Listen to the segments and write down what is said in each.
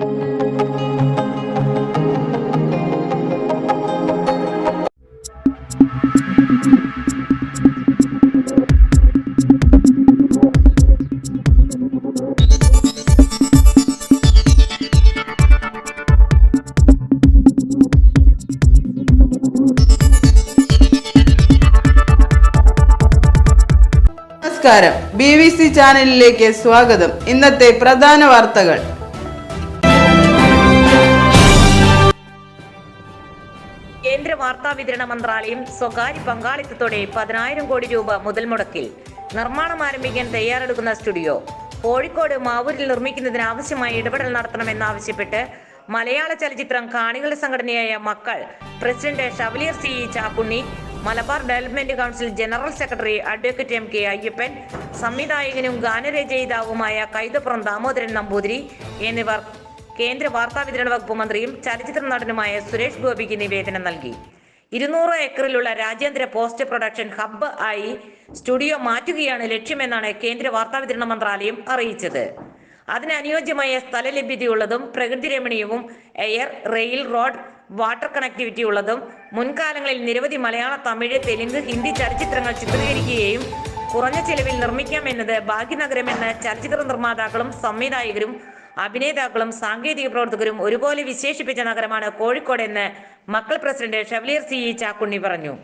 നമസ്കാരം. B V C ചാനലിലേക്ക് സ്വാഗതം. ഇന്നത്തെ പ്രധാന വാർത്തകൾ. വാർത്താ വിതരണ മന്ത്രാലയം സ്വകാര്യ പങ്കാളിത്തത്തോടെ പതിനായിരം കോടി രൂപ മുതൽ മുടക്കിൽ. നിർമ്മാണം ആരംഭിക്കാൻ തയ്യാറെടുക്കുന്ന സ്റ്റുഡിയോ. കോഴിക്കോട് മാവൂരിൽ നിർമ്മിക്കുന്നതിന് ആവശ്യമായ ഇടപെടൽ നടത്തണമെന്നാവശ്യപ്പെട്ട് മലയാള ചലച്ചിത്രം കാണികളുടെ സംഘടനയായ മക്കൾ president chevalier C Chakkunni Malabar development council general secretary advocate M K Ayyappan സംവിധായകനും ഗാനരചയിതാവുമായ കൈതപ്പുറം ദാമോദരൻ നമ്പൂതിരി എന്നിവർ കേന്ദ്ര വാർത്താ വിതരണ വകുപ്പ് മന്ത്രിയും ചലച്ചിത്ര നടനുമായ സുരേഷ് ഗോപിക്ക് നിവേദനം നൽകി. ഇരുന്നൂറ് ഏക്കറിലുള്ള രാജ്യാന്തര പോസ്റ്റ് പ്രൊഡക്ഷൻ ഹബ്ബ് ആയി സ്റ്റുഡിയോ മാറ്റുകയാണ് ലക്ഷ്യമെന്നാണ് കേന്ദ്ര വാർത്താ വിതരണ മന്ത്രാലയം അറിയിച്ചത്. അതിനനുയോജ്യമായ സ്ഥല ലഭ്യതയുള്ളതും പ്രകൃതി രമണീയവും air rail road water connectivity ഉള്ളതും മുൻകാലങ്ങളിൽ നിരവധി മലയാള തമിഴ് തെലുങ്ക് ഹിന്ദി ചലച്ചിത്രങ്ങൾ ചിത്രീകരിക്കുകയും കുറഞ്ഞ ചിലവിൽ നിർമ്മിക്കാമെന്നത് എന്ന ചലച്ചിത്ര നിർമ്മാതാക്കളും സംവിധായകരും അഭിനേതാക്കളും സാങ്കേതിക പ്രവർത്തകരും ഒരുപോലെ വിശേഷിപ്പിച്ച നഗരമാണ് കോഴിക്കോട് എന്ന് മക്കൾ പ്രസിഡന്റ് ഷവലിയർ സി ചാക്കുണ്ണി പറഞ്ഞു.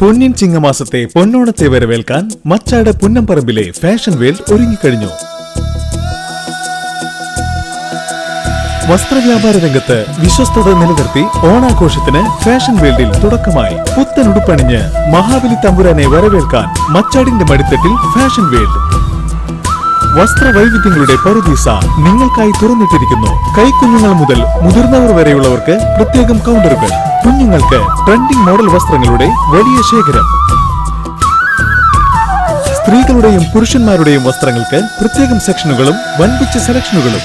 പൊന്നിൻ ചിങ്ങമാസത്തെ പൊന്നോണത്തെ വരവേൽക്കാൻ മച്ചാട് പുന്നംപറമ്പിലെ ഫാഷൻ വേൾഡ് ഒരുങ്ങിക്കഴിഞ്ഞു. വസ്ത്രവ്യാപാര രംഗത്ത് വിശ്വസ്തത നിലനിർത്തി ഓണാഘോഷത്തിന് ഫാഷൻ വേൾഡിൽ തുടക്കമായി. പുത്തൻ ഉടുപ്പണിഞ്ഞ് മഹാബലി തമ്പുരാനെ വരവേൽക്കാൻ മച്ചാടിന്റെ മടിത്തട്ടിൽ ഫാഷൻ വേൾഡ്. വസ്ത്രവൈവിധ്യങ്ങളുടെ പറുദീസ നിങ്ങൾക്കായി തുറന്നിട്ടിരിക്കുന്നു. കൈക്കുഞ്ഞുങ്ങൾ മുതൽ മുതിർന്നവർ വരെയുള്ളവർക്ക് പ്രത്യേകം കൗണ്ടറുകൾ. കുഞ്ഞുങ്ങൾക്ക് ട്രെൻഡിംഗ് മോഡൽ വസ്ത്രങ്ങളുടെ വലിയ ശേഖരം. സ്ത്രീകളുടെയും പുരുഷന്മാരുടെയും വസ്ത്രങ്ങൾക്ക് പ്രത്യേകം സെക്ഷനുകളും വൻപിച്ച സെലക്ഷനുകളും.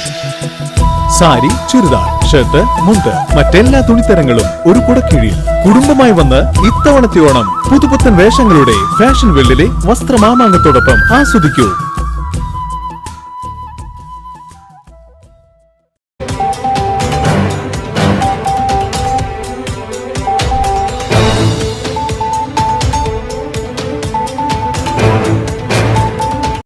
സാരി ചുരിദാർ ഷർട്ട് മുണ്ട് മറ്റെല്ലാ തുണിത്തരങ്ങളും ഒരു കുടക്കീഴിൽ. കുടുംബമായി വന്ന് ഇത്തവണത്തെ ഓണം പുതുപുത്തൻ വേഷങ്ങളുടെ ഫാഷൻ വേൾഡിലെ വസ്ത്രമാമാങ്കത്തോടൊപ്പം ആസ്വദിക്കൂ.